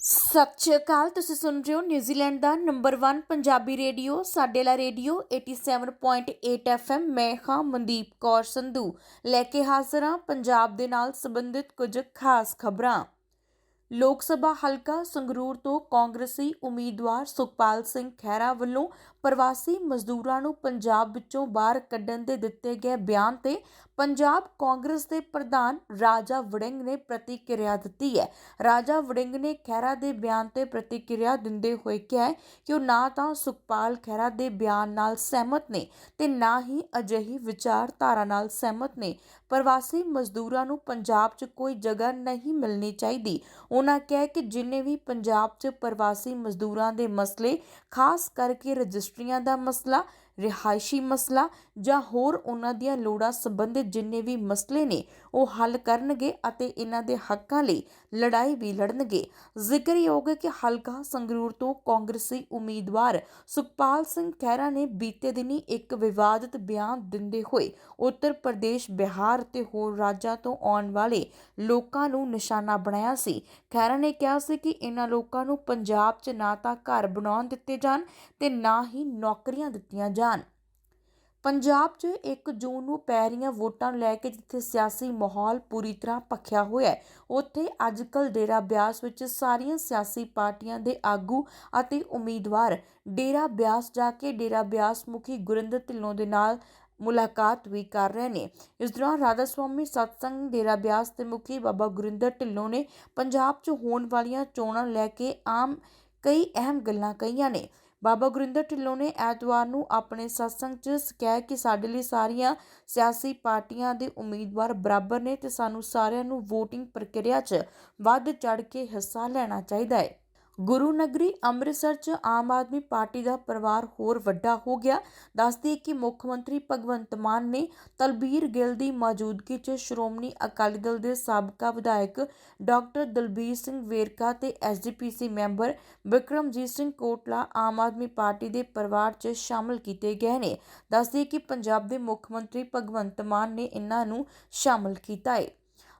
ਸਤਿ ਸ਼੍ਰੀ ਅਕਾਲ, ਤੁਸੀਂ ਸੁਣ ਰਹੇ ਹੋ ਨਿਊਜ਼ੀਲੈਂਡ ਦਾ ਨੰਬਰ 1 ਪੰਜਾਬੀ ਰੇਡੀਓ, ਸਾਡੇ ਲਾ ਰੇਡੀਓ 87.8 FM ਮੈਂ ਹਾਂ ਮਨਦੀਪ ਕੌਰ ਸੰਧੂ। ਲੈ ਕੇ ਹਾਜ਼ਰ ਹਾਂ ਪੰਜਾਬ ਦੇ ਨਾਲ ਸੰਬੰਧਿਤ ਕੁਝ ਖਾਸ ਖਬਰਾਂ। ਲੋਕ ਸਭਾ ਹਲਕਾ ਸੰਗਰੂਰ ਤੋਂ ਕਾਂਗਰਸੀ ਉਮੀਦਵਾਰ ਸੁਖਪਾਲ ਸਿੰਘ ਖਹਿਰਾ ਵੱਲੋਂ ਪ੍ਰਵਾਸੀ ਮਜ਼ਦੂਰਾਂ ਨੂੰ ਪੰਜਾਬ ਵਿੱਚੋਂ ਬਾਹਰ ਕੱਢਣ ਦੇ ਦਿੱਤੇ ਗਏ ਬਿਆਨ ਤੇ ਪੰਜਾਬ ਕਾਂਗਰਸ ਦੇ ਪ੍ਰਧਾਨ ਰਾਜਾ ਵੜਿੰਗ ਨੇ ਪ੍ਰਤੀਕਿਰਿਆ ਦਿੱਤੀ ਹੈ। ਰਾਜਾ ਵੜਿੰਗ ਨੇ ਖਹਿਰਾ ਦੇ ਬਿਆਨ ਤੇ ਪ੍ਰਤੀਕਿਰਿਆ ਦਿੰਦੇ ਹੋਏ ਕਿਹਾ ਕਿ ਉਹ ਨਾ ਤਾਂ ਸੁਖਪਾਲ ਖਹਿਰਾ ਦੇ ਬਿਆਨ ਨਾਲ ਸਹਿਮਤ ਨੇ ਤੇ ਨਾ ਹੀ ਅਜਿਹੀ ਵਿਚਾਰਧਾਰਾ ਨਾਲ ਸਹਿਮਤ ਨੇ। ਪ੍ਰਵਾਸੀ ਮਜ਼ਦੂਰਾਂ ਨੂੰ ਪੰਜਾਬ 'ਚ ਕੋਈ ਜਗ੍ਹਾ ਨਹੀਂ ਮਿਲਣੀ ਚਾਹੀਦੀ। ਉਹਨਾਂ ਕਿਹਾ ਕਿ ਜਿੰਨੇ ਵੀ ਪੰਜਾਬ 'ਚ ਪ੍ਰਵਾਸੀ ਮਜ਼ਦੂਰਾਂ ਦੇ ਮਸਲੇ ਖਾਸ ਕਰਕੇ ਰਜਿਸਟਰੀਆਂ ਦਾ ਮਸਲਾ ਰਿਹਾਇਸ਼ੀ ਮਸਲਾ ਜਾਂ ਹੋਰ ਉਹਨਾਂ ਦੀਆਂ ਲੋੜਾਂ ਸੰਬੰਧਿਤ ਜਿੰਨੇ ਵੀ ਮਸਲੇ ਨੇ, ਉਹ ਹੱਲ ਕਰਨਗੇ ਅਤੇ ਇਹਨਾਂ ਦੇ ਹੱਕਾਂ ਲਈ ਲੜਾਈ ਵੀ ਲੜਨਗੇ। ਜ਼ਿਕਰਯੋਗ ਹੈ ਕਿ ਹਲਕਾ ਸੰਗਰੂਰ ਤੋਂ ਕਾਂਗਰਸੀ ਉਮੀਦਵਾਰ ਸੁਖਪਾਲ ਸਿੰਘ ਖਹਿਰਾ ਨੇ ਬੀਤੇ ਦਿਨੀ ਇੱਕ ਵਿਵਾਦਿਤ ਬਿਆਨ ਦਿੰਦੇ ਹੋਏ ਉੱਤਰ ਪ੍ਰਦੇਸ਼, ਬਿਹਾਰ ਤੇ ਹੋਰ ਰਾਜਾਂ ਤੋਂ ਆਉਣ ਵਾਲੇ ਲੋਕਾਂ ਨੂੰ ਨਿਸ਼ਾਨਾ ਬਣਾਇਆ ਸੀ। ਖਹਿਰਾ ਨੇ ਕਿਹਾ ਸੀ ਕਿ ਇਹਨਾਂ ਲੋਕਾਂ ਨੂੰ ਪੰਜਾਬ 'ਚ ਨਾ ਤਾਂ ਘਰ ਬਣਾਉਣ ਦਿੱਤੇ ਜਾਣ ਤੇ ਨਾ ਹੀ ਨੌਕਰੀਆਂ ਦਿੱਤੀਆਂ ਜਾਣ। ਪੰਜਾਬ 'ਚ 1 ਜੂਨ ਨੂੰ ਪੈ ਰਹੀਆਂ ਵੋਟਾਂ ਨੂੰ ਲੈ ਕੇ ਜਿੱਥੇ ਸਿਆਸੀ ਮਾਹੌਲ ਪੂਰੀ ਤਰ੍ਹਾਂ ਭਖਿਆ ਹੋਇਆ ਹੈ, ਉੱਥੇ ਅੱਜਕੱਲ ਡੇਰਾ ਬਿਆਸ ਵਿੱਚ ਸਾਰੀਆਂ ਸਿਆਸੀ ਪਾਰਟੀਆਂ ਦੇ ਆਗੂ ਅਤੇ ਉਮੀਦਵਾਰ ਡੇਰਾ ਬਿਆਸ ਜਾ ਕੇ ਡੇਰਾ ਬਿਆਸ ਮੁਖੀ ਗੁਰਿੰਦਰ ਢਿੱਲੋਂ ਦੇ ਨਾਲ ਮੁਲਾਕਾਤ ਵੀ ਕਰ ਰਹੇ ਨੇ। ਇਸ ਦੌਰਾਨ ਰਾਧਾ ਸਵਾਮੀ ਸਤਸੰਗ, ਡੇਰਾ ਬਿਆਸ ਦੇ ਮੁਖੀ ਬਾਬਾ ਗੁਰਿੰਦਰ ਢਿੱਲੋਂ ਨੇ ਪੰਜਾਬ 'ਚ ਹੋਣ ਵਾਲੀਆਂ ਚੋਣਾਂ ਲੈ ਕੇ ਆਮ ਕਈ ਅਹਿਮ ਗੱਲਾਂ ਕਹੀਆਂ ਨੇ। ਬਾਬਾ ਗੁਰਿੰਦਰ ਢਿੱਲੋਂ ਨੇ ਐਤਵਾਰ ਨੂੰ ਆਪਣੇ ਸਤਸੰਗ 'ਚ ਕਿਹਾ ਕਿ ਸਾਡੇ ਲਈ ਸਾਰੀਆਂ ਸਿਆਸੀ ਪਾਰਟੀਆਂ ਦੇ ਉਮੀਦਵਾਰ ਬਰਾਬਰ ਨੇ ਤੇ ਸਾਨੂੰ ਸਾਰਿਆਂ ਨੂੰ VOTING ਪ੍ਰਕਿਰਿਆ 'ਚ ਵੱਧ ਚੜ ਕੇ ਹਿੱਸਾ ਲੈਣਾ ਚਾਹੀਦਾ ਹੈ। ਗੁਰੂ ਨਗਰੀ ਅੰਮ੍ਰਿਤਸਰ 'ਚ ਆਮ ਆਦਮੀ ਪਾਰਟੀ ਦਾ ਪਰਿਵਾਰ ਹੋਰ ਵੱਡਾ ਹੋ ਗਿਆ। ਦੱਸਦੀ ਕਿ ਮੁੱਖ ਮੰਤਰੀ ਭਗਵੰਤ ਮਾਨ ਨੇ ਤਲਬੀਰ ਗਿੱਲ ਦੀ ਮੌਜੂਦਗੀ 'ਚ ਸ਼੍ਰੋਮਣੀ ਅਕਾਲੀ ਦਲ ਦੇ ਸਾਬਕਾ ਵਿਧਾਇਕ ਡਾਕਟਰ ਦਲਬੀਰ ਸਿੰਘ ਵੇਰਕਾ ਤੇ SGPC member Vikramjit Singh Kotla Aam Aadmi Party ਦੇ ਪਰਿਵਾਰ 'ਚ ਸ਼ਾਮਲ ਕੀਤੇ ਗਏ ਨੇ। ਦੱਸਦੀ ਕਿ ਪੰਜਾਬ ਦੇ ਮੁੱਖ ਮੰਤਰੀ ਭਗਵੰਤ ਮਾਨ ਨੇ ਇਹਨਾਂ ਨੂੰ ਸ਼ਾਮਲ ਕੀਤਾ ਹੈ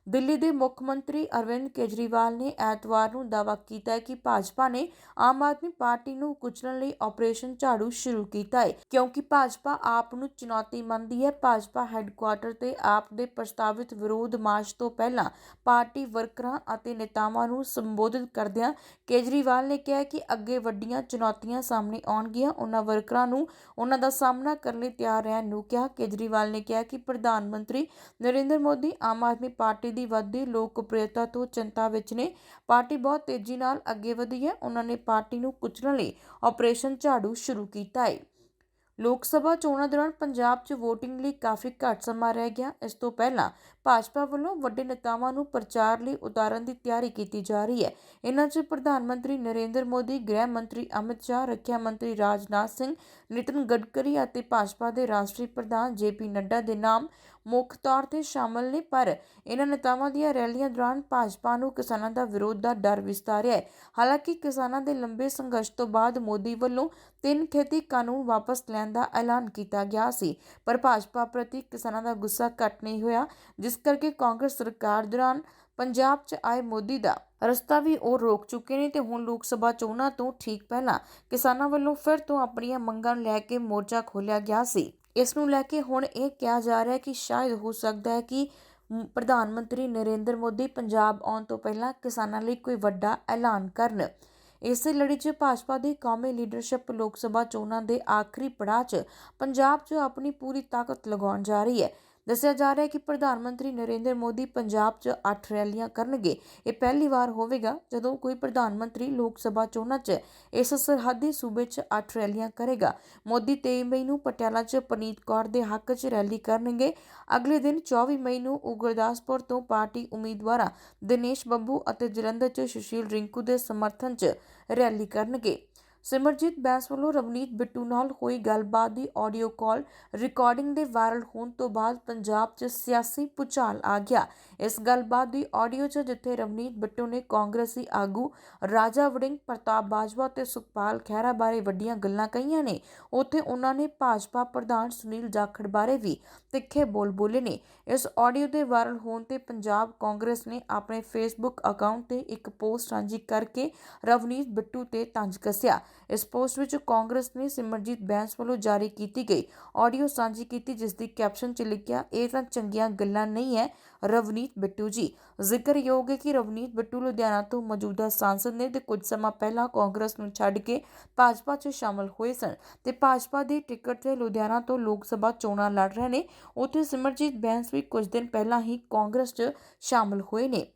ਦਿੱਲੀ ਦੇ ਮੁੱਖ ਮੰਤਰੀ ਅਰਵਿੰਦ ਕੇਜਰੀਵਾਲ ਨੇ ਐਤਵਾਰ ਨੂੰ ਦਾਅਵਾ ਕੀਤਾ ਹੈ ਕਿ ਭਾਜਪਾ ਨੇ ਆਮ ਆਦਮੀ ਪਾਰਟੀ ਨੂੰ ਕੁਚਲਣ ਲਈ ਆਪਰੇਸ਼ਨ ਝਾੜੂ ਸ਼ੁਰੂ ਕੀਤਾ ਹੈ, ਕਿਉਂਕਿ ਭਾਜਪਾ ਆਪ ਨੂੰ ਚੁਣੌਤੀ ਮੰਨਦੀ ਹੈ। ਭਾਜਪਾ ਹੈੱਡਕੁਆਰਟਰ ਤੇ ਆਪ ਦੇ ਪ੍ਰਸਤਾਵਿਤ ਵਿਰੋਧ ਮਾਰਚ ਤੋਂ ਪਹਿਲਾਂ ਪਾਰਟੀ ਵਰਕਰਾਂ ਅਤੇ ਨੇਤਾਵਾਂ ਨੂੰ ਸੰਬੋਧਿਤ ਕਰਦਿਆਂ ਕੇਜਰੀਵਾਲ ਨੇ ਕਿਹਾ ਕਿ ਅੱਗੇ ਵੱਡੀਆਂ ਚੁਣੌਤੀਆਂ ਸਾਹਮਣੇ ਆਉਣਗੀਆਂ। ਉਹਨਾਂ ਵਰਕਰਾਂ ਨੂੰ ਉਹਨਾਂ ਦਾ ਸਾਹਮਣਾ ਕਰਨ ਲਈ ਤਿਆਰ ਰਹਿਣ ਨੂੰ ਕਿਹਾ। ਕੇਜਰੀਵਾਲ ਨੇ ਕਿਹਾ ਕਿ ਪ੍ਰਧਾਨ ਮੰਤਰੀ ਨਰਿੰਦਰ ਮੋਦੀ ਆਮ ਆਦਮੀ ਪਾਰਟੀ ਦੀ ਵੱਧਦੀ ਲੋਕਪ੍ਰਿਯਤਾ ਤੋਂ ਚਿੰਤਾ ਵਿੱਚ ਨੇ। ਪਾਰਟੀ ਬਹੁਤ ਤੇਜ਼ੀ ਨਾਲ ਅੱਗੇ ਵਧੀ ਹੈ। ਉਹਨਾਂ ਨੇ ਪਾਰਟੀ ਨੂੰ ਕੁਚਲਣ ਲਈ ਆਪਰੇਸ਼ਨ ਝਾੜੂ ਸ਼ੁਰੂ ਕੀਤਾ ਹੈ ਲੋਕ ਸਭਾ ਚੋਣਾਂ ਦੌਰਾਨ ਪੰਜਾਬ 'ਚ VOTING ਲਈ ਕਾਫੀ ਘੱਟ ਸਮਾਂ ਰਹਿ ਗਿਆ। ਇਸ ਤੋਂ ਪਹਿਲਾਂ ਭਾਜਪਾ ਵੱਲੋਂ ਵੱਡੇ ਨੇਤਾਵਾਂ ਨੂੰ ਪ੍ਰਚਾਰ ਲਈ ਉਤਾਰਨ ਦੀ ਤਿਆਰੀ ਕੀਤੀ ਜਾ ਰਹੀ ਹੈ। ਇਹਨਾਂ 'ਚ ਪ੍ਰਧਾਨ ਮੰਤਰੀ ਨਰਿੰਦਰ ਮੋਦੀ, ਗ੍ਰਹਿ ਮੰਤਰੀ ਅਮਿਤ ਸ਼ਾਹ, ਰੱਖਿਆ ਮੰਤਰੀ ਰਾਜਨਾਥ ਸਿੰਘ ਨਿਤਿਨ ਗਡਕਰੀ ਅਤੇ ਭਾਜਪਾ ਦੇ ਰਾਸ਼ਟਰੀ ਪ੍ਰਧਾਨ ਜੇਪੀ ਨੱਡਾ ਦੇ ਨਾਮ ਮੁੱਖ ਤੌਰ ਤੇ ਸ਼ਾਮਲ ਨੇ, ਪਰ ਇਹਨਾਂ ਨੇਤਾਵਾਂ ਦੀਆਂ ਰੈਲੀਆਂ ਦੌਰਾਨ ਭਾਜਪਾ ਨੂੰ ਕਿਸਾਨਾਂ ਦਾ ਵਿਰੋਧ ਦਾ ਡਰ ਵਿਸਤਾਰਿਆ ਹੈ। ਹਾਲਾਂਕਿ ਕਿਸਾਨਾਂ ਦੇ ਲੰਬੇ ਸੰਘਰਸ਼ ਤੋਂ ਬਾਅਦ ਮੋਦੀ ਵੱਲੋਂ ਤਿੰਨ ਖੇਤੀ ਕਾਨੂੰਨ ਵਾਪਸ ਲੈਣ ਦਾ ਐਲਾਨ ਕੀਤਾ ਗਿਆ ਸੀ, ਪਰ ਭਾਜਪਾ ਪ੍ਰਤੀ ਕਿਸਾਨਾਂ ਦਾ ਗੁੱਸਾ ਘਟ ਨਹੀਂ ਹੋਇਆ, ਜਿਸ ਕਰਕੇ ਕਾਂਗਰਸ ਸਰਕਾਰ ਦੌਰਾਨ ਪੰਜਾਬ 'ਚ ਆਏ ਮੋਦੀ ਦਾ ਰਸਤਾ ਵੀ ਉਹ ਰੋਕ ਚੁੱਕੇ ਨੇ ਤੇ ਹੁਣ ਲੋਕ ਸਭਾ ਚੋਣਾਂ ਤੋਂ ਠੀਕ ਪਹਿਲਾਂ ਕਿਸਾਨਾਂ ਵੱਲੋਂ ਫਿਰ ਤੋਂ ਆਪਣੀਆਂ ਮੰਗਾਂ ਲੈ ਕੇ ਮੋਰਚਾ ਖੋਲ੍ਹਿਆ ਗਿਆ ਸੀ। ਇਸ ਨੂੰ ਲੈ ਕੇ ਹੁਣ ਇਹ ਕਿਹਾ ਜਾ ਰਿਹਾ ਹੈ ਕਿ ਸ਼ਾਇਦ ਹੋ ਸਕਦਾ ਹੈ ਕਿ ਪ੍ਰਧਾਨ ਮੰਤਰੀ ਨਰਿੰਦਰ ਮੋਦੀ ਪੰਜਾਬ ਆਉਣ ਤੋਂ ਪਹਿਲਾਂ ਕਿਸਾਨਾਂ ਲਈ ਕੋਈ ਵੱਡਾ ਐਲਾਨ ਕਰਨ। ਇਸੇ ਲੜੀ 'ਚ ਭਾਜਪਾ ਦੀ ਕੌਮੀ ਲੀਡਰਸ਼ਿਪ ਲੋਕ ਸਭਾ ਚੋਣਾਂ ਦੇ ਆਖਰੀ ਪੜਾਅ 'ਚ ਪੰਜਾਬ 'ਚ ਆਪਣੀ ਪੂਰੀ ਤਾਕਤ ਲਗਾਉਣ ਜਾ ਰਹੀ ਹੈ। ਦੱਸਿਆ ਜਾ ਰਿਹਾ ਹੈ ਕਿ ਪ੍ਰਧਾਨ ਮੰਤਰੀ ਨਰਿੰਦਰ ਮੋਦੀ ਪੰਜਾਬ 'ਚ 8 ਰੈਲੀਆਂ ਕਰਨਗੇ। ਇਹ ਪਹਿਲੀ ਵਾਰ ਹੋਵੇਗਾ ਜਦੋਂ ਕੋਈ ਪ੍ਰਧਾਨ ਮੰਤਰੀ ਲੋਕ ਸਭਾ ਚੋਣਾਂ 'ਚ ਇਸ ਸਰਹੱਦੀ ਸੂਬੇ 'ਚ 8 ਰੈਲੀਆਂ ਕਰੇਗਾ। ਮੋਦੀ 23 ਮਈ ਨੂੰ ਪਟਿਆਲਾ 'ਚ ਪਨੀਤ ਕੌਰ ਦੇ ਹੱਕ 'ਚ ਰੈਲੀ ਕਰਨਗੇ। ਅਗਲੇ ਦਿਨ 24 ਮਈ ਨੂੰ ਉਹ ਗੁਰਦਾਸਪੁਰ ਤੋਂ ਪਾਰਟੀ ਉਮੀਦਵਾਰਾਂ ਦਿਨੇਸ਼ ਬੱਬੂ ਅਤੇ ਜਲੰਧਰ 'ਚ ਸੁਸ਼ੀਲ ਰਿੰਕੂ ਦੇ ਸਮਰਥਨ 'ਚ ਰੈਲੀ ਕਰਨਗੇ। ਸਿਮਰਜੀਤ ਬੈਂਸ ਵੱਲੋਂ ਰਵਨੀਤ ਬਿੱਟੂ ਨਾਲ ਹੋਈ ਗੱਲਬਾਤ ਦੀ ਆਡੀਓ ਕਾਲ ਰਿਕਾਰਡਿੰਗ ਦੇ ਵਾਇਰਲ ਹੋਣ ਤੋਂ ਬਾਅਦ ਪੰਜਾਬ 'ਚ ਸਿਆਸੀ ਭੁਚਾਲ ਆ ਗਿਆ। ਇਸ ਗੱਲਬਾਤ ਦੀ ਆਡੀਓ 'ਚ ਜਿੱਥੇ ਰਵਨੀਤ ਬਿੱਟੂ ਨੇ ਕਾਂਗਰਸੀ ਆਗੂ ਰਾਜਾ ਵੜਿੰਗ, ਪ੍ਰਤਾਪ ਬਾਜਵਾ ਤੇ ਸੁਖਪਾਲ ਖਹਿਰਾ ਬਾਰੇ ਵੱਡੀਆਂ ਗੱਲਾਂ ਕਹੀਆਂ ਨੇ, ਉੱਥੇ ਉਹਨਾਂ ਨੇ ਭਾਜਪਾ ਪ੍ਰਧਾਨ ਸੁਨੀਲ ਜਾਖੜ ਬਾਰੇ ਵੀ ਤਿੱਖੇ ਬੋਲ ਬੋਲੇ ਨੇ। ਇਸ ਆਡੀਓ ਦੇ ਵਾਇਰਲ ਹੋਣ ਤੇ ਪੰਜਾਬ ਕਾਂਗਰਸ ਨੇ ਆਪਣੇ ਫੇਸਬੁੱਕ ਅਕਾਊਂਟ ਤੇ ਇੱਕ ਪੋਸਟ ਸਾਂਝੀ ਕਰਕੇ ਰਵਨੀਤ ਬਿੱਟੂ ਤੇ ਤੰਜ ਕੱਸਿਆ। ਇਸ ਪੋਸਟ ਵਿੱਚ ਕਾਂਗਰਸ ਨੇ ਸਿਮਰਜੀਤ ਬੈਂਸ ਵੱਲੋਂ ਜਾਰੀ ਕੀਤੀ ਗਈ ਆਡੀਓ ਸਾਂਝੀ ਕੀਤੀ, ਜਿਸ ਦੀ ਕੈਪਸ਼ਨ 'ਚ ਲਿਖਿਆ, ਇਹ ਤਾਂ ਚੰਗੀਆਂ ਗੱਲਾਂ ਨਹੀਂ ਹੈ ਰਵਨੀਤ ਬਿੱਟੂ ਜੀ। ਜ਼ਿਕਰਯੋਗ ਹੈ ਕਿ ਰਵਨੀਤ ਬਿੱਟੂ ਲੁਧਿਆਣਾ ਤੋਂ ਮੌਜੂਦਾ ਸਾਂਸਦ ਨੇ ਤੇ ਕੁਝ ਸਮਾਂ ਪਹਿਲਾਂ ਕਾਂਗਰਸ ਨੂੰ ਛੱਡ ਕੇ ਭਾਜਪਾ 'ਚ ਸ਼ਾਮਲ ਹੋਏ ਸਨ ਤੇ ਭਾਜਪਾ ਦੀ ਟਿਕਟ ਤੇ ਲੁਧਿਆਣਾ ਤੋਂ ਲੋਕ ਸਭਾ ਚੋਣਾਂ ਲੜ ਰਹੇ ਨੇ। ਉੱਥੇ ਸਿਮਰਜੀਤ ਬੈਂਸ ਵੀ ਕੁਝ ਦਿਨ ਪਹਿਲਾਂ ਹੀ ਕਾਂਗਰਸ 'ਚ ਸ਼ਾਮਲ ਹੋਏ ਨੇ।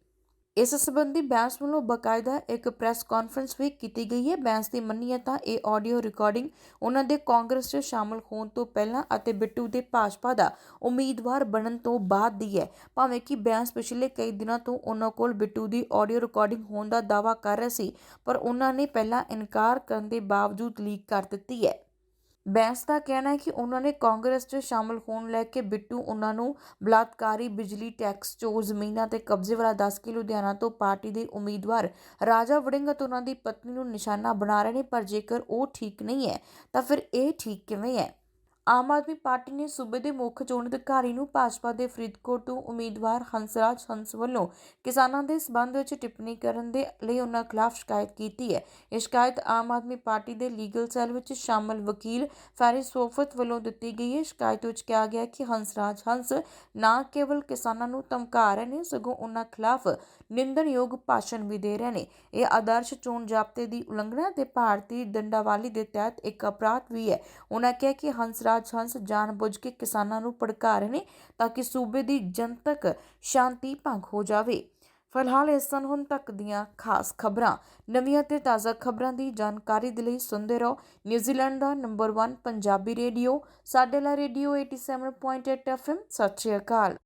ਇਸ ਸਬੰਧੀ ਬੈਂਸ ਵੱਲੋਂ ਬਕਾਇਦਾ ਇੱਕ ਪ੍ਰੈਸ ਕਾਨਫਰੰਸ ਵੀ ਕੀਤੀ ਗਈ ਹੈ। ਬੈਂਸ ਦੀ ਮੰਨੀਏ ਤਾਂ ਇਹ ਆਡੀਓ ਰਿਕਾਰਡਿੰਗ ਉਹਨਾਂ ਦੇ ਕਾਂਗਰਸ 'ਚ ਸ਼ਾਮਲ ਹੋਣ ਤੋਂ ਪਹਿਲਾਂ ਅਤੇ ਬਿੱਟੂ ਦੇ ਭਾਜਪਾ ਦਾ ਉਮੀਦਵਾਰ ਬਣਨ ਤੋਂ ਬਾਅਦ ਦੀ ਹੈ। ਭਾਵੇਂ ਕਿ ਬੈਂਸ ਪਿਛਲੇ ਕਈ ਦਿਨਾਂ ਤੋਂ ਉਹਨਾਂ ਕੋਲ ਬਿੱਟੂ ਦੀ ਆਡੀਓ ਰਿਕਾਰਡਿੰਗ ਹੋਣ ਦਾ ਦਾਅਵਾ ਕਰ ਰਿਹਾ ਸੀ, ਪਰ ਉਹਨਾਂ ਨੇ ਪਹਿਲਾਂ ਇਨਕਾਰ ਕਰਨ ਦੇ ਬਾਵਜੂਦ ਲੀਕ ਕਰ ਦਿੱਤੀ ਹੈ। ਬੈਂਸ ਦਾ ਕਹਿਣਾ ਹੈ ਕਿ ਉਹਨਾਂ ਨੇ ਕਾਂਗਰਸ 'ਚ ਸ਼ਾਮਲ ਹੋਣ ਲੈ ਕੇ ਬਿੱਟੂ, ਉਹਨਾਂ ਨੂੰ ਬਲਾਤਕਾਰੀ ਬਿਜਲੀ ਟੈਕਸ, ਚੋਰ ਜ਼ਮੀਨਾਂ ਤੇ ਕਬਜ਼ੇ ਵਾਲਾ ਦੱਸ ਕੇ ਲੁਧਿਆਣਾ ਤੋਂ ਪਾਰਟੀ ਦੇ ਉਮੀਦਵਾਰ ਰਾਜਾ ਵੜਿੰਗ ਅਤੇ ਉਹਨਾਂ ਦੀ ਪਤਨੀ ਨੂੰ ਨਿਸ਼ਾਨਾ ਬਣਾ ਰਹੇ ਨੇ, ਪਰ ਜੇਕਰ ਉਹ ਠੀਕ ਨਹੀਂ ਹੈ, ਤਾਂ ਫਿਰ ਇਹ ਠੀਕ ਕਿਵੇਂ ਹੈ? ਆਮ ਆਦਮੀ ਪਾਰਟੀ ਨੇ ਸੂਬੇ ਦੇ ਮੁੱਖ ਚੋਣ ਅਧਿਕਾਰੀ ਨੂੰ ਭਾਜਪਾ ਦੇ ਫਰੀਦਕੋਟ ਤੋਂ ਉਮੀਦਵਾਰ ਹੰਸਰਾਜ ਹੰਸ ਵੱਲੋਂ ਕਿਸਾਨਾਂ ਦੇ ਸਬੰਧ ਵਿੱਚ ਟਿੱਪਣੀ ਕਰਨ ਦੇ ਲਈ ਉਹਨਾਂ ਖਿਲਾਫ ਸ਼ਿਕਾਇਤ ਕੀਤੀ ਹੈ। ਇਹ ਸ਼ਿਕਾਇਤ ਆਮ ਆਦਮੀ ਪਾਰਟੀ ਦੇ ਲੀਗਲ ਸੈੱਲ ਵਿੱਚ ਸ਼ਾਮਲ ਵਕੀਲ ਫੈਰਿਸ ਸੋਫਤ ਵੱਲੋਂ ਦਿੱਤੀ ਗਈ ਹੈ। ਸ਼ਿਕਾਇਤ ਵਿੱਚ ਕਿਹਾ ਗਿਆ ਕਿ ਹੰਸਰਾਜ ਹੰਸ ਨਾ ਕੇਵਲ ਕਿਸਾਨਾਂ ਨੂੰ ਧਮਕਾ ਰਹੇ ਨੇ, ਸਗੋਂ ਉਹਨਾਂ ਖਿਲਾਫ ਨਿੰਦਣਯੋਗ ਭਾਸ਼ਣ ਵੀ ਦੇ ਰਹੇ ਨੇ। ਇਹ ਆਦਰਸ਼ ਚੋਣ ਜ਼ਾਬਤੇ ਦੀ ਉਲੰਘਣਾ ਤੇ ਭਾਰਤੀ ਦੰਡਾਵਾਲੀ ਦੇ ਤਹਿਤ ਇੱਕ ਅਪਰਾਧ ਵੀ ਹੈ। ਉਹਨਾਂ ਕਿਹਾ ਕਿ ਹੰਸਰਾਜ ਹੰਸ ਜਾਣਬੁੱਝ ਕੇ ਕਿਸਾਨਾਂ ਨੂੰ ਭੜਕਾ ਰਹੇ ਨੇ ਤਾਂ ਕਿ ਸੂਬੇ ਦੀ ਜਨਤਕ ਸ਼ਾਂਤੀ ਭੰਗ ਹੋ ਜਾਵੇ। ਫਿਲਹਾਲ ਇਸ ਸਨ ਹੁਣ ਤੱਕ ਦੀਆਂ ਖਾਸ ਖਬਰਾਂ। ਨਵੀਆਂ ਤੇ ਤਾਜ਼ਾ ਖਬਰਾਂ ਦੀ ਜਾਣਕਾਰੀ ਦੇ ਲਈ ਸੁਣਦੇ ਰਹੋ। ਨਿਊਜ਼ੀਲੈਂਡ ਦਾ ਨੰਬਰ 1 ਪੰਜਾਬੀ ਰੇਡੀਓ, ਸਾਡੇ ਲਾ ਰੇਡੀਓ 87.8 ਐਫਐਮ ਸਤਿ ਸ਼੍ਰੀ ਅਕਾਲ।